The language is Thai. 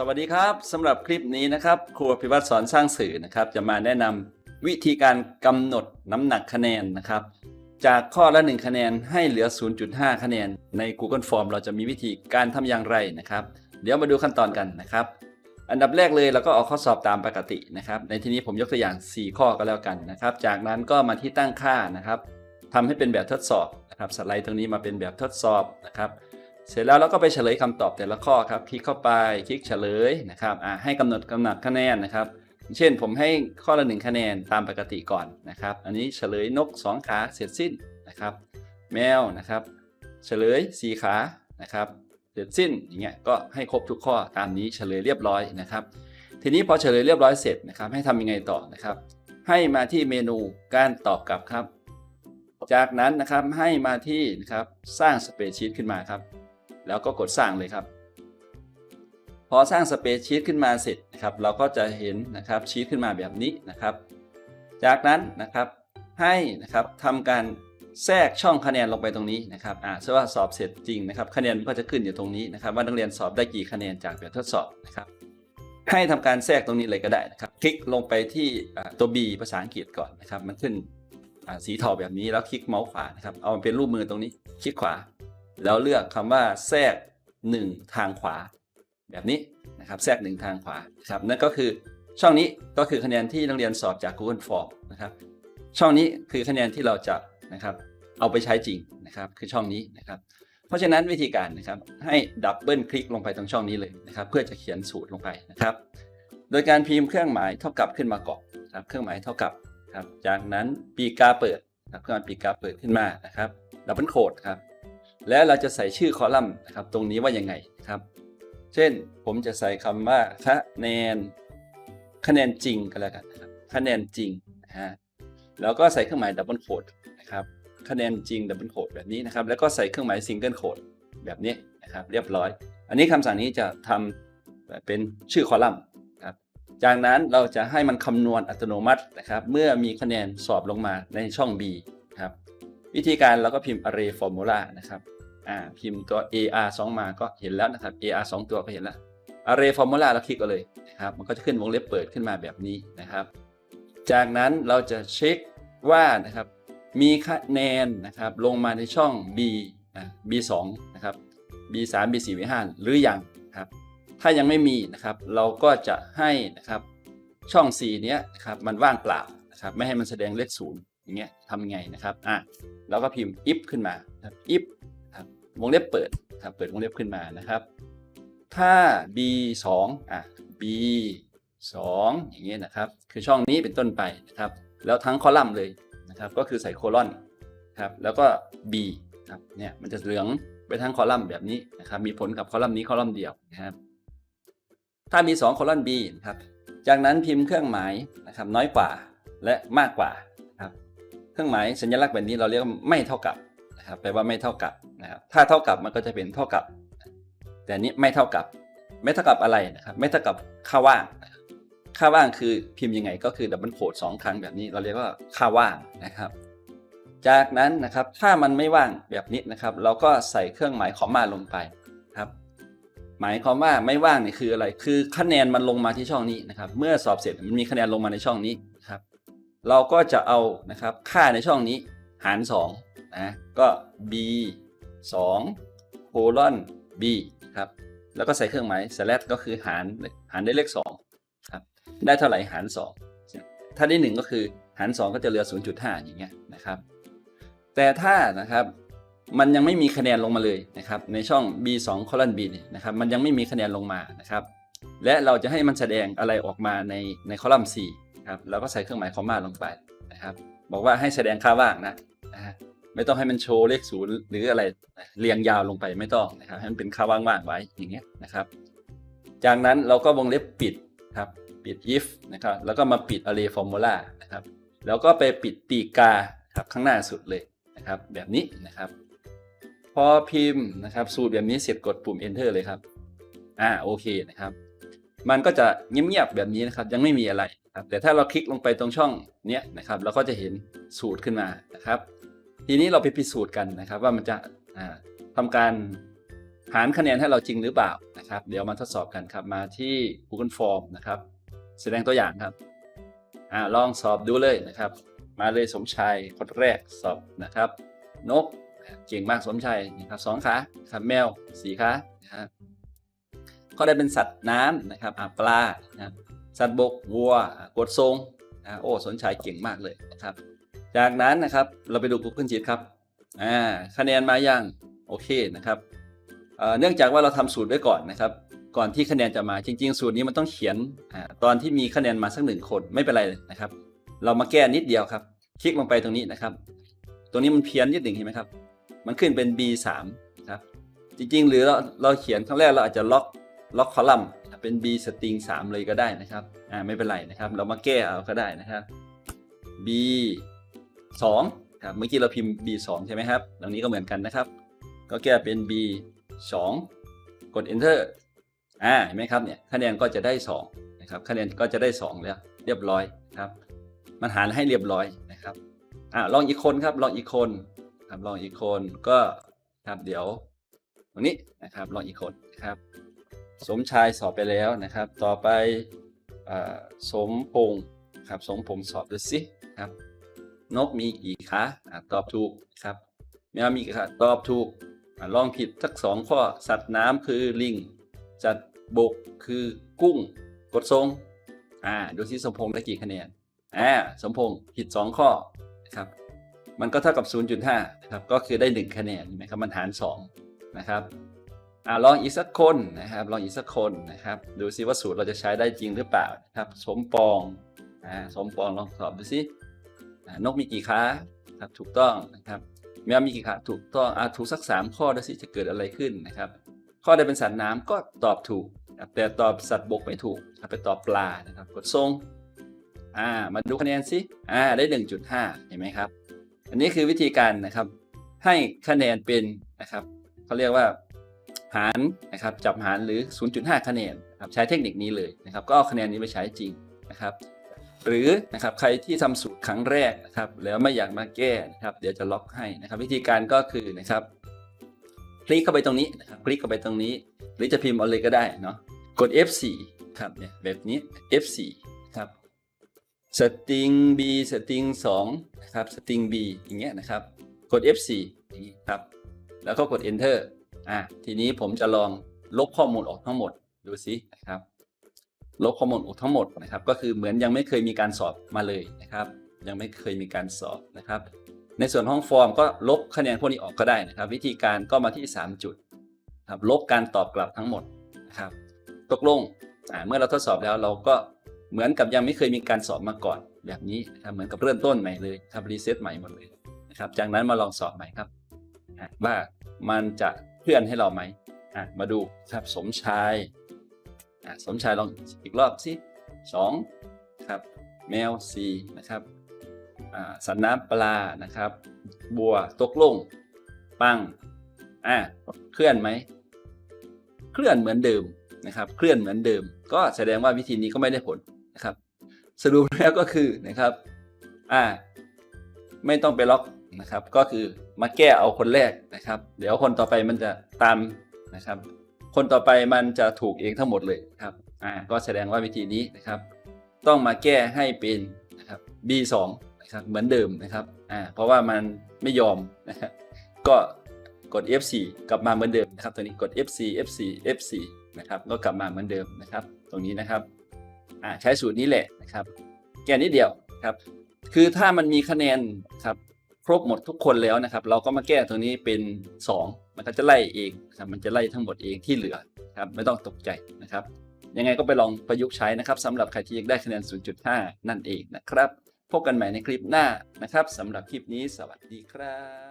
สวัสดีครับสำหรับคลิปนี้นะครับครูอภิวัตรสอนสร้างสื่อนะครับ จะมาแนะนำวิธีการกำหนดน้ำหนักคะแนนนะครับ จากข้อละ 1 คะแนนให้เหลือ 0.5 คะแนน ใน Google Form เราจะมีวิธีการทำอย่างไรนะครับ เดี๋ยวมาดูขั้นตอนกันนะครับ อันดับแรกเลยเราก็ออกข้อสอบตามปกตินะครับ ในที่นี้ผมยกตัวอย่าง 4 ข้อก็แล้วกันนะครับ จากนั้นก็มาที่ตั้งค่านะครับทำให้เป็นแบบทดสอบนะครับสไลด์ตรงนี้มาเป็นแบบทดสอบนะครับ เสร็จแล้วเราก็ไปเฉลยคำตอบแต่ละข้อครับ คลิกเข้าไปคลิกเฉลยนะครับอ่าให้กำหนดกำหนดคะแนนนะครับ เช่นผมให้ข้อละหนึ่งคะแนนตามปกติก่อนนะครับ อันนี้เฉลยนก 2 ขาเสร็จสิ้นนะครับ แมวนะครับ เฉลย 4 ขานะครับ เสร็จสิ้นอย่างเงี้ยก็ให้ครบทุกข้อตามนี้เฉลยเรียบร้อยนะครับ ทีนี้พอเฉลยเรียบร้อยเสร็จนะครับ ให้ทำยังไงต่อนะครับ ให้มาที่เมนูการตอบกลับครับ จากนั้นนะครับให้มาที่นะครับสร้างสเปรดชีตขึ้นมาครับ แล้วก็กดสร้างเลยครับ พอสร้างสเปซชีตขึ้นมาเสร็จนะครับ เราก็จะเห็นนะครับชีตขึ้นมาแบบนี้นะครับ จากนั้นนะครับให้นะครับทำการแทรกช่องคะแนนลงไปตรงนี้นะครับอ่าเชื่อว่าสอบเสร็จจริงนะครับ คะแนนก็จะขึ้นอยู่ตรงนี้นะครับ ว่านักเรียนสอบได้กี่คะแนนจากแบบทดสอบนะครับ ให้ทำการแทรกตรงนี้เลยก็ได้นะครับ คลิกลงไปที่ตัว B ภาษาอังกฤษก่อนนะครับ มันขึ้นสีเทาแบบนี้แล้วคลิกเมาส์ขวานะครับ เอาเป็นรูปมือตรงนี้ คลิกขวา แล้วเลือกคำว่าแทรก 1 ทางขวา แบบนี้นะครับแทรก 1 ทางขวาครับนั่นก็คือช่องนี้ก็คือคะแนนที่นักเรียนสอบจาก Google Form นะครับช่องนี้คือคะแนนที่เราจะนะครับเอาไปใช้จริงนะครับคือช่องนี้นะครับเพราะฉะนั้นวิธีการนะครับให้ดับเบิลคลิกลงไปตรงช่องนี้เลยนะครับเพื่อจะเขียนสูตรลงไปนะครับ โดยการพิมพ์เครื่องหมายเท่ากับขึ้นมาก่อนครับเครื่องหมายเท่ากับครับจากนั้นปีกาเปิดครับเครื่องหมายปีกาเปิดขึ้นมานะครับดับเบิลโคดครับ แล้วเราจะใส่ชื่อคอลัมน์นะครับตรงนี้ว่ายังไงครับ เช่นผมจะใส่คำว่าคะแนนคะแนนจริงก็แล้วกันนะครับคะแนนจริงนะฮะแล้วก็ใส่เครื่องหมายดับเบิลโคดนะครับคะแนนจริงดับเบิลโคดแบบนี้นะครับแล้วก็ใส่เครื่องหมายซิงเกิลโคดแบบนี้นะครับเรียบร้อย อันนี้คำสั่งนี้จะทำเป็นชื่อคอลัมน์ครับจากนั้นเราจะให้มันคำนวณอัตโนมัตินะครับเมื่อมีคะแนนสอบลงมาในช่อง B ครับวิธีการเราก็พิมพ์ array formula นะครับ อ่าพิมพ์ตัว ar 2 มาก็เห็นแล้วนะครับ ar 2 ตัวก็เห็นแล้ว array formula เราคลิกเอาเลยนะครับมันก็จะขึ้นวงเล็บเปิดขึ้นมาแบบนี้นะครับ จากนั้นเราจะเช็คว่านะครับมีคะแนนนะครับลงมาในช่อง b อ่า b 2 นะครับ b 3 b 4 b 5 หรือยังครับถ้ายังไม่มีนะครับเราก็จะให้นะครับช่อง C เนี้ยนะครับมันว่างเปล่านะครับไม่ให้มันแสดงเลขศูนย์อย่างเงี้ยทำไงนะครับอะแล้วก็พิมพ์ if ขึ้นมา if วงเล็บเปิดครับเปิดวงเล็บขึ้นมานะครับ ถ้า b 2อะ b 2อย่างเงี้ยนะครับ คือช่องนี้เป็นต้นไปนะครับ แล้วทั้งคอลัมน์เลยนะครับ ก็คือใส่โคลอนครับ แล้วก็ b ครับเนี่ยมันจะเหลืองไปทั้งคอลัมน์แบบนี้นะครับ มีผลกับคอลัมน์นี้คอลัมน์เดียวนะครับ ถ้ามี 2 คอลัมน์ b นะครับ จากนั้นพิมพ์เครื่องหมายนะครับน้อยกว่าและมากกว่าครับ เครื่องหมายสัญลักษณ์แบบนี้เราเรียกว่าไม่เท่ากับ นะครับแปลว่าไม่เท่ากับนะครับถ้าเท่ากับมันก็จะเป็นเท่ากับ แต่นี้ไม่เท่ากับ ไม่เท่ากับอะไรนะครับ ไม่เท่ากับค่าว่าง ค่าว่างคือพิมพ์ยังไงก็คือดับเบิลโคดสองครั้งแบบนี้ เราเรียกว่าค่าว่างนะครับ จากนั้นนะครับถ้ามันไม่ว่างแบบนี้นะครับ เราก็ใส่เครื่องหมายคอมมาลงไปครับหมายความว่าไม่ว่างนี่คืออะไร คือคะแนนมันลงมาที่ช่องนี้นะครับ เมื่อสอบเสร็จมันมีคะแนนลงมาในช่องนี้นะครับ เราก็จะเอานะครับค่าในช่องนี้หาร 2 นะก็ b 2 colon b ครับแล้วก็ใส่เครื่องหมาย slash ก็คือหารหารได้เลข2ครับได้เท่าไหร่หาร 2 ถ้าได้ 1 ก็คือหาร 2 ก็จะเหลือ 0.5 อย่างเงี้ยนะครับแต่ถ้านะครับมันยังไม่มีคะแนนลงมาเลยนะครับในช่อง b 2 colon b เนี่ยนะครับมันยังไม่มีคะแนนลงมานะครับและเราจะให้มันแสดงอะไรออกมาในในคอลัมน์4ครับแล้วก็ใส่เครื่องหมายคอมมาลงไปนะครับบอกว่าให้แสดงค่าว่างนะนะ ไม่ต้องให้มันโชว์เลขศูนย์หรืออะไรเรียงยาวลงไปไม่ต้องนะครับให้มันเป็นค่าว่างๆไว้อย่างเงี้ยนะครับ จากนั้นเราก็วงเล็บปิดครับปิด if นะครับแล้วก็มาปิด array formula นะครับแล้วก็ไปปิดปีกาครับข้างหน้าสุดเลยนะครับแบบนี้นะครับพอพิมพ์นะครับสูตรแบบนี้เสร็จกดปุ่ม enter เลยครับอ่าโอเคนะครับ มันก็จะเงียบๆแบบนี้นะครับยังไม่มีอะไรครับแต่ถ้าเราคลิกลงไปตรงช่องเนี้ยนะครับเราก็จะเห็นสูตรขึ้นมานะครับ ทีนี้เราไปพิสูจน์กันนะครับว่ามันจะอ่าทำการหารคะแนนให้เราจริงหรือเปล่านะครับ เดี๋ยวมาทดสอบกันครับมาที่ Google Form นะครับ แสดงตัวอย่างครับอ่าลองสอบดูเลยนะครับ มาเลยสมชายคนแรกสอบนะครับ นกเก่งมากสมชายนะครับสองขาครับแมวสี่ขานะครับก็ได้เป็นสัตว์น้ำนะครับปลานะสัตว์บกวัวกดทรงโอ้สมชายเก่งมากเลยนะครับ จากนั้นนะครับเราไปดู Google Sheet ครับอ่าคะแนนมายังโอเคนะครับเนื่องจากว่าเราทำสูตรไว้ก่อนนะครับ ก่อนที่คะแนนจะมาจริง ๆ สูตรนี้มันต้องเขียนอตอนที่มีคะแนนมาสักหนึ่งคนไม่เป็นไรนะครับ เรามาแก้นิดเดียวครับ คลิกลงไปตรงนี้นะครับ ตรงนี้มันเพี้ยนนิดหนึ่งเห็นไหมครับ มันขึ้นเป็น B3 นะครับจริงๆ หรือเราเราเขียนครั้งแรกเราอาจจะล็อกล็อกคอลัมน์เป็น B สตริง3เลยก็ได้นะครับอ่าไม่เป็นไรนะครับ เรามาแก้เอาก็ได้นะครับ B 2ครับเมื่อกี้เราพิมพ์ B 2ใช่ไหมครับตรงนี้ก็เหมือนกันนะครับ ก็แก้เป็น B 2กด Enter อ่าเห็นไหมครับเนี่ยคะแนนก็จะได้2นะครับคะแนนก็จะได้ 2 แล้ว เรียบร้อยครับมันหารให้เรียบร้อยนะครับอ่าลองอีกคนครับลองอีกคนครับลองอีกคนก็ครับเดี๋ยว ตรงนี้นะครับลองอีกคนนะครับ สมชายสอบไปแล้วนะครับ ต่อไปอสมพงศ์ครับสมพงศ์สอบดูสิครับ นกมีกี่ขาตอบถูกครับแมวมีกี่ขาตอบถูกอลองผิดสักสองข้อ สัตว์น้ำคือลิงจัดบกคือกุ้ง กดทรงอ่าดูสิสมพงษ์ได้กี่คะแนนอ่าสมพงษ์ผิด2ข้อนะครับมันก็เท่ากับ 0.5นะครับก็คือได้ 1 คะแนนเห็นไหมครับมันหาร 2 นะครับอ่าลองอีกสักคนนะครับ ลองอีกสักคนนะครับ ดูซิว่าสูตรเราจะใช้ได้จริงหรือเปล่านะครับ สมปองอ่าสมปองลองสอบดูสิ นกมีกี่ขาครับถูกต้องนะครับแมวมีกี่ขาถูกต้องอ่าถูกสัก 3 ข้อดูสิจะเกิดอะไรขึ้นนะครับ ข้อใดเป็นสัตว์น้ำก็ตอบถูกนะครับแต่ตอบสัตว์บกไม่ถูกครับไปตอบปลานะครับ กดทรงอ่ามาดูคะแนนสิอ่าได้ 1.5 เห็นไหมครับ อันนี้คือวิธีการนะครับ ให้คะแนนเป็นนะครับเขาเรียกว่าหารนะครับจับหารหรือ 0.5 คะแนนนะครับใช้เทคนิคนี้เลยนะครับ ก็เอาคะแนนนี้ไปใช้จริงนะครับ หรือนะครับใครที่ทำสูตรครั้งแรกนะครับแล้วไม่อยากมาแก้นะครับเดี๋ยวจะล็อกให้นะครับวิธีการก็คือนะครับ คลิกเข้าไปตรงนี้นะครับคลิกเข้าไปตรงนี้ หรือจะพิมพ์เอาเลยก็ได้เนาะกด F4 ครับเนี่ยแบบนี้ F4 ครับสตริง B สตริง2นะครับสตริง B อย่างเงี้ยนะครับกด F4 อย่างนี้ครับแล้วก็กด Enter อะทีนี้ผมจะลองลบข้อมูลออกทั้งหมดดูสินะครับ ลบข้อมูลออกทั้งหมดนะครับ ก็คือเหมือนยังไม่เคยมีการสอบมาเลยนะครับ ยังไม่เคยมีการสอบนะครับ ในส่วนห้องฟอร์มก็ลบคะแนนพวกนี้ออกก็ได้นะครับ วิธีการก็มาที่ 3 จุดครับลบการตอบกลับทั้งหมดนะครับ ตกลงเมื่อเราทดสอบแล้วเราก็เหมือนกับยังไม่เคยมีการสอบมาก่อนแบบนี้นะครับเหมือนกับเริ่มต้นใหม่เลยครับรีเซ็ตใหม่หมดเลยนะครับ จากนั้นมาลองสอบใหม่ครับว่ามันจะเพื่อนให้เราไหมมาดูครับสมชาย สมชายลองอีกรอบสิสองครับแมวสี่นะครับสันน้ำปลานะครับ บัวตกลง ปังอ่าเคลื่อนไหม เคลื่อนเหมือนเดิมนะครับ เคลื่อนเหมือนเดิม ก็แสดงว่าวิธีนี้ก็ไม่ได้ผลนะครับ สรุปแล้วก็คือนะครับอ่าไม่ต้องไปล็อกนะครับ ก็คือมาแก้เอาคนแรกนะครับ เดี๋ยวคนต่อไปมันจะตามนะครับ คนต่อไปมันจะถูกเองทั้งหมดเลยครับอ่าก็แสดงว่าวิธีนี้นะครับ ต้องมาแก้ให้เป็นนะครับ B2 นะครับเหมือนเดิมนะครับอ่าเพราะว่ามันไม่ยอมนะครับก็กด F4 กลับมาเหมือนเดิมนะครับ ตัวนี้กด F4 F4 F4 นะครับก็กลับมาเหมือนเดิมนะครับ ตรงนี้นะครับอ่าใช้สูตรนี้แหละนะครับ แก้นิดเดียวครับ คือถ้ามันมีคะแนนครับ ครบหมดทุกคนแล้วนะครับ เราก็มาแก้ตัวนี้เป็น 2 มันก็จะไล่เองครับมันจะไล่ทั้งหมดเองที่เหลือครับไม่ต้องตกใจนะครับ ยังไงก็ไปลองประยุกต์ใช้นะครับสำหรับใครที่อยากได้คะแนน 0.5 นั่นเองนะครับ พบกันใหม่ในคลิปหน้านะครับสำหรับคลิปนี้สวัสดีครับ